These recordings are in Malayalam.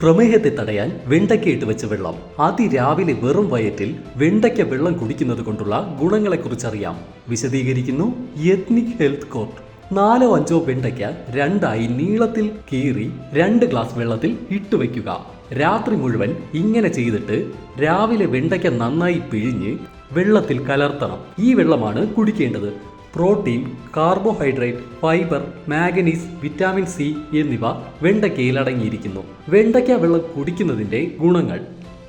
പ്രമേഹത്തെ തടയാൻ വെണ്ടയ്ക്കയിട്ട് വെച്ച വെള്ളം. അതിരാവിലെ വെറും വയറ്റിൽ വെണ്ടയ്ക്ക വെള്ളം കുടിക്കുന്നത് കൊണ്ടുള്ള ഗുണങ്ങളെക്കുറിച്ചറിയാം. വിശദീകരിക്കുന്നു എത്നിക് ഹെൽത്ത് കോർട്ട് നാലോ അഞ്ചോ വെണ്ടയ്ക്ക രണ്ടായി നീളത്തിൽ കീറി രണ്ട് ഗ്ലാസ് വെള്ളത്തിൽ ഇട്ടുവെക്കുക രാത്രി മുഴുവൻ ഇങ്ങനെ ചെയ്തിട്ട് രാവിലെ വെണ്ടയ്ക്ക നന്നായി പിഴിഞ്ഞ് വെള്ളത്തിൽ കലർത്തണം. ഈ വെള്ളമാണ് കുടിക്കേണ്ടത്. Protein carbohydrate fibre manganese vitamin C എന്നിവ വെണ്ടയ്ക്കയിൽ അടങ്ങിയിരിക്കുന്നു വെണ്ടയ്ക്ക വെള്ളം കുടിക്കുന്നതിന്റെ ഗുണങ്ങൾ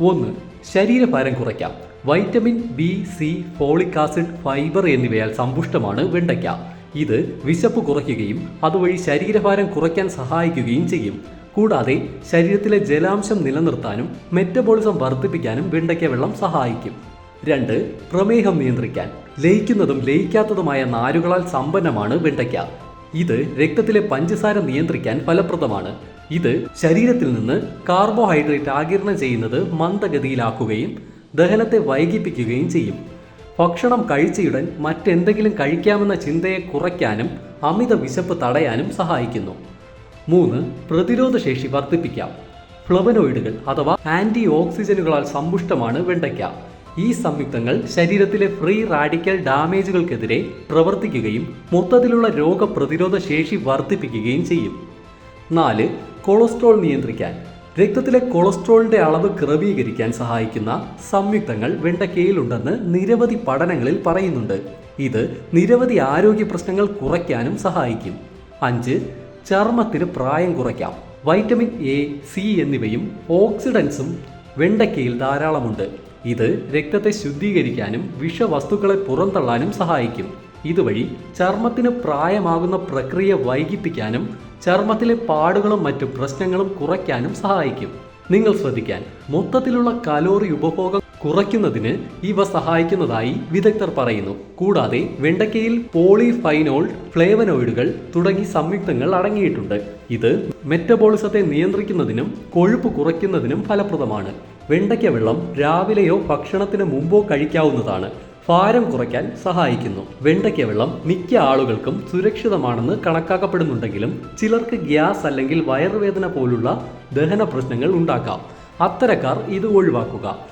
ഒന്ന് ശരീരഭാരം കുറയ്ക്കാം. Vitamin B C folic acid fibre എന്നിവയാൽ സമ്പുഷ്ടമാണ് വെണ്ടയ്ക്ക. ഇത് വിശപ്പ് കുറയ്ക്കുകയും അതുവഴി ശരീരഭാരം കുറയ്ക്കാൻ സഹായിക്കുകയും ചെയ്യും. കൂടാതെ ശരീരത്തിലെ ജലാംശം നിലനിർത്താനും മെറ്റബോളിസം വർദ്ധിപ്പിക്കാനും വെണ്ടയ്ക്ക വെള്ളം സഹായിക്കും. രണ്ട് പ്രമേഹം നിയന്ത്രിക്കാൻ ലയിക്കുന്നതും ലയിക്കാത്തതുമായ നാരുകളാൽ സമ്പന്നമാണ് വെണ്ടയ്ക്ക. ഇത് രക്തത്തിലെ പഞ്ചസാര നിയന്ത്രിക്കാൻ ഫലപ്രദമാണ്. ഇത് ശരീരത്തിൽ നിന്ന് കാർബോഹൈഡ്രേറ്റ് ആകിരണം ചെയ്യുന്നത് മന്ദഗതിയിലാക്കുകയും ദഹനത്തെ വൈകിപ്പിക്കുകയും ചെയ്യും. ഭക്ഷണം കഴിച്ചയുടൻ മറ്റെന്തെങ്കിലും കഴിക്കാമെന്ന ചിന്തയെ കുറയ്ക്കാനും അമിത വിശപ്പ് തടയാനും സഹായിക്കുന്നു. മൂന്ന് പ്രതിരോധശേഷി വർദ്ധിപ്പിക്കാം. ഫ്ലവനോയിഡുകൾ അഥവാ ആന്റി ഓക്സിജനുകളാൽ സമ്പുഷ്ടമാണ് വെണ്ടയ്ക്ക. ഈ സംയുക്തങ്ങൾ ശരീരത്തിലെ ഫ്രീ റാഡിക്കൽ ഡാമേജുകൾക്കെതിരെ പ്രവർത്തിക്കുകയും മൊത്തത്തിലുള്ള രോഗപ്രതിരോധ ശേഷി വർദ്ധിപ്പിക്കുകയും ചെയ്യും. നാല് കൊളസ്ട്രോൾ നിയന്ത്രിക്കാൻ. രക്തത്തിലെ കൊളസ്ട്രോളിന്റെ അളവ് ക്രമീകരിക്കാൻ സഹായിക്കുന്ന സംയുക്തങ്ങൾ വെണ്ടക്കയിലുണ്ടെന്ന് നിരവധി പഠനങ്ങളിൽ പറയുന്നുണ്ട്. ഇത് നിരവധി ആരോഗ്യ പ്രശ്നങ്ങൾ കുറയ്ക്കാനും സഹായിക്കും. അഞ്ച് ചർമ്മത്തിന് പ്രായം കുറയ്ക്കാം. വൈറ്റമിൻ എ സി എന്നിവയും ഓക്സിഡൻസും വെണ്ടക്കയിൽ ധാരാളമുണ്ട്. ഇത് രക്തത്തെ ശുദ്ധീകരിക്കാനും വിഷവസ്തുക്കളെ പുറന്തള്ളാനും സഹായിക്കും. ഇതുവഴി ചർമ്മത്തിന് പ്രായമാകുന്ന പ്രക്രിയ വൈകിപ്പിക്കാനും ചർമ്മത്തിലെ പാടുകളും മറ്റു പ്രശ്നങ്ങളും കുറയ്ക്കാനും സഹായിക്കും. നിങ്ങൾ ശ്രദ്ധിക്കാൻ മൊത്തത്തിലുള്ള കലോറി ഉപഭോഗം കുറയ്ക്കുന്നതിന് ഇവ സഹായിക്കുന്നതായി വിദഗ്ധർ പറയുന്നു. കൂടാതെ വെണ്ടയ്ക്കയിൽ പോളിഫൈനോൾ ഫ്ലേവനോയിഡുകൾ തുടങ്ങി സംയുക്തങ്ങൾ അടങ്ങിയിട്ടുണ്ട്. ഇത് മെറ്റബോളിസത്തെ നിയന്ത്രിക്കുന്നതിനും കൊഴുപ്പ് കുറയ്ക്കുന്നതിനും ഫലപ്രദമാണ്. വെണ്ടയ്ക്ക വെള്ളം രാവിലെയോ ഭക്ഷണത്തിന് മുമ്പോ കഴിക്കാവുന്നതാണ്. ഭാരം കുറയ്ക്കാൻ സഹായിക്കുന്നു. വെണ്ടയ്ക്ക വെള്ളം മിക്ക ആളുകൾക്കും സുരക്ഷിതമാണെന്ന് കണക്കാക്കപ്പെടുന്നുണ്ടെങ്കിലും ചിലർക്ക് ഗ്യാസ് അല്ലെങ്കിൽ വയറുവേദന പോലുള്ള ദഹന പ്രശ്നങ്ങൾ ഉണ്ടാക്കാം. അത്തരക്കാർ ഇത് ഒഴിവാക്കുക.